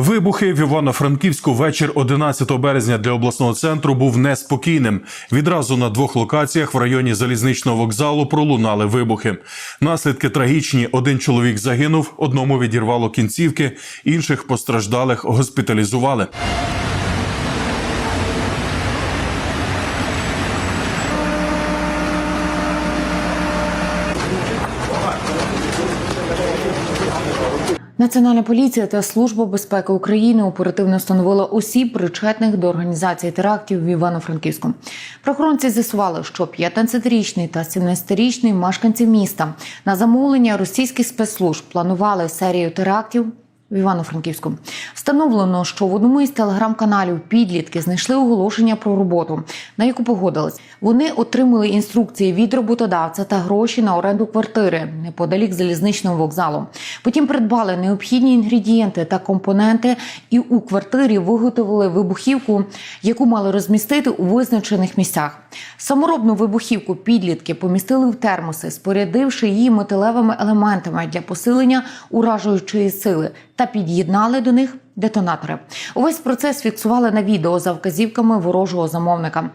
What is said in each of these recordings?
Вибухи в Івано-Франківську вечір 11 березня для обласного центру був неспокійним. Відразу на двох локаціях в районі залізничного вокзалу пролунали вибухи. Наслідки трагічні: один чоловік загинув, одному відірвало кінцівки, інших постраждалих госпіталізували. Національна поліція та служба безпеки України оперативно встановила осіб, причетних до організації терактів в Івано-Франківську. Прохоронці з'ясували, що 15-річний та 17-річний мешканці міста на замовлення російських спецслужб планували серію терактів. В Івано-Франківську встановлено, що в одному із телеграм-каналів підлітки знайшли оголошення про роботу, на яку погодились. Вони отримали інструкції від роботодавця та гроші на оренду квартири неподалік залізничного вокзалу. Потім придбали необхідні інгредієнти та компоненти, і у квартирі виготовили вибухівку, яку мали розмістити у визначених місцях. Саморобну вибухівку підлітки помістили в термоси, спорядивши її металевими елементами для посилення уражуючої сили та під'єднали до них детонатори. Увесь процес фіксували на відео за вказівками ворожого замовника.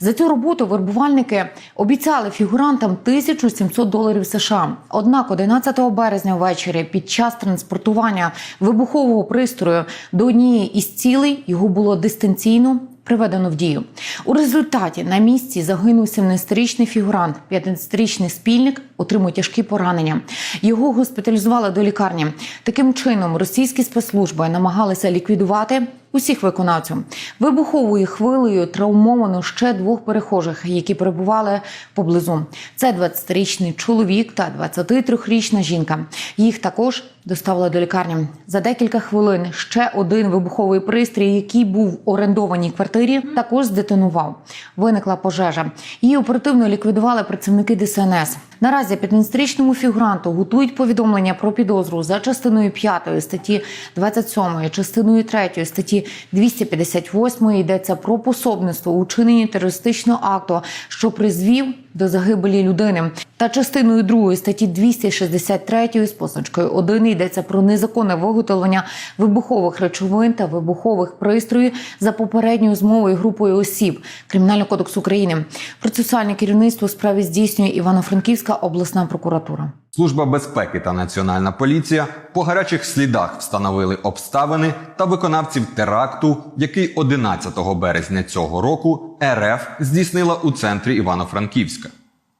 За цю роботу вербувальники обіцяли фігурантам 1700 доларів США. Однак 11 березня ввечері під час транспортування вибухового пристрою до однієї із цілей його було дистанційно приведено в дію. У результаті на місці загинув 17-річний фігурант, 15-річний спільник отримує тяжкі поранення. Його госпіталізували до лікарні. Таким чином, російські спецслужби намагалися ліквідувати усіх виконавців. Вибуховою хвилею травмовано ще двох перехожих, які перебували поблизу. Це 20-річний чоловік та 23-річна жінка. Їх також доставили до лікарні. За декілька хвилин ще один вибуховий пристрій, який був в орендованій квартирі, також здетонував. Виникла пожежа. Її оперативно ліквідували працівники ДСНС. Наразі 15-річному фігуранту готують повідомлення про підозру за частиною 5 статті 27, частиною 3 статті 258 йдеться про пособництво у чиненні терористичного акту, що призвів до загибелі людини, та частиною 2 статті 263 з позначкою 1 йдеться про незаконне виготовлення вибухових речовин та вибухових пристроїв за попередньою змовою групою осіб Кримінального кодексу України. Процесуальне керівництво у справі здійснює Івано-Франківська обласна прокуратура. Служба безпеки та національна поліція по гарячих слідах встановили обставини та виконавців теракту, який 11 березня цього року РФ здійснила у центрі Івано-Франківська.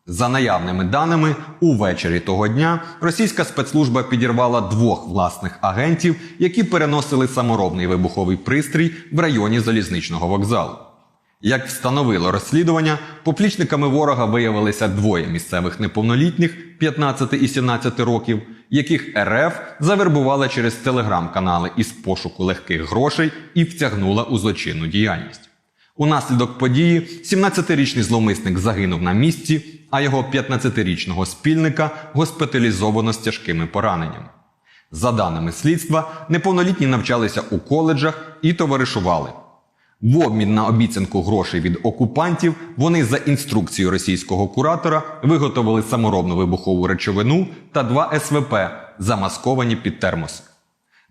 За наявними даними, увечері того дня російська спецслужба підірвала двох власних агентів, які переносили саморобний вибуховий пристрій в районі залізничного вокзалу. Як встановило розслідування, поплічниками ворога виявилися двоє місцевих неповнолітніх 15 і 17 років, яких РФ завербувала через телеграм-канали із пошуку легких грошей і втягнула у злочинну діяльність. Унаслідок події 17-річний зловмисник загинув на місці, а його 15-річного спільника госпіталізовано з тяжкими пораненнями. За даними слідства, неповнолітні навчалися у коледжах і товаришували. В обмін на обіцянку грошей від окупантів вони за інструкцією російського куратора виготовили саморобну вибухову речовину та два СВП, замасковані під термоси.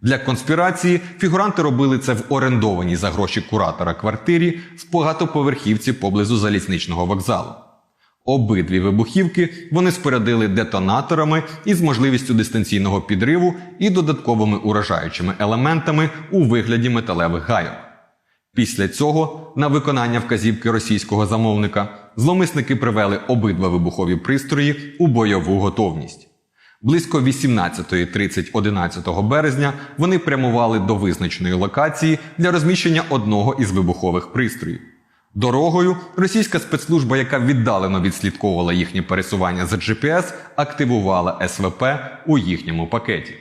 Для конспірації фігуранти робили це в орендованій за гроші куратора квартирі в багатоповерхівці поблизу залізничного вокзалу. Обидві вибухівки вони спорядили детонаторами із можливістю дистанційного підриву і додатковими уражаючими елементами у вигляді металевих гайок. Після цього, на виконання вказівки російського замовника, зловмисники привели обидва вибухові пристрої у бойову готовність. Близько 18.30 11 березня вони прямували до визначеної локації для розміщення одного із вибухових пристроїв. Дорогою російська спецслужба, яка віддалено відслідковувала їхнє пересування за GPS, активувала СВП у їхньому пакеті.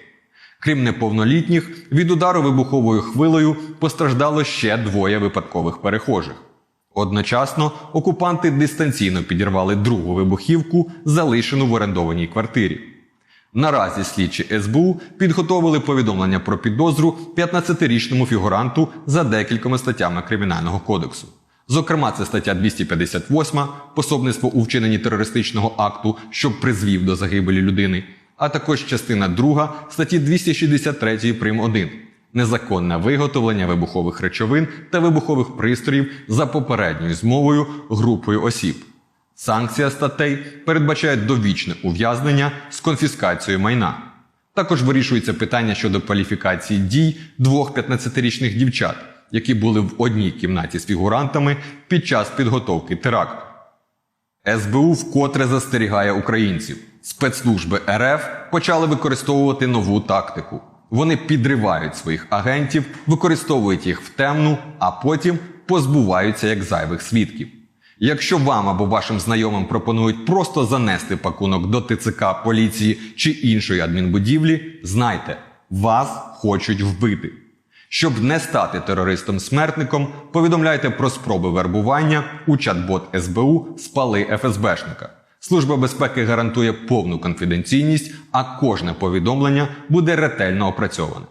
Крім неповнолітніх, від удару вибуховою хвилею постраждало ще двоє випадкових перехожих. Одночасно окупанти дистанційно підірвали другу вибухівку, залишену в орендованій квартирі. Наразі слідчі СБУ підготовили повідомлення про підозру 15-річному фігуранту за декількома статтями Кримінального кодексу. Зокрема, це стаття 258 пособництво у вчиненні терористичного акту, що призвів до загибелі людини, а також частина 2 статті 263 прим. 1 незаконне виготовлення вибухових речовин та вибухових пристроїв за попередньою змовою групою осіб. Санкція статей передбачає довічне ув'язнення з конфіскацією майна. Також вирішується питання щодо кваліфікації дій двох 15-річних дівчат, які були в одній кімнаті з фігурантами під час підготовки теракту. СБУ вкотре застерігає українців. Спецслужби РФ почали використовувати нову тактику. Вони підривають своїх агентів, використовують їх в темну, а потім позбуваються як зайвих свідків. Якщо вам або вашим знайомим пропонують просто занести пакунок до ТЦК, поліції чи іншої адмінбудівлі, знайте, вас хочуть вбити. Щоб не стати терористом-смертником, повідомляйте про спроби вербування у чат-бот СБУ спали ФСБшника. Служба безпеки гарантує повну конфіденційність, а кожне повідомлення буде ретельно опрацьоване.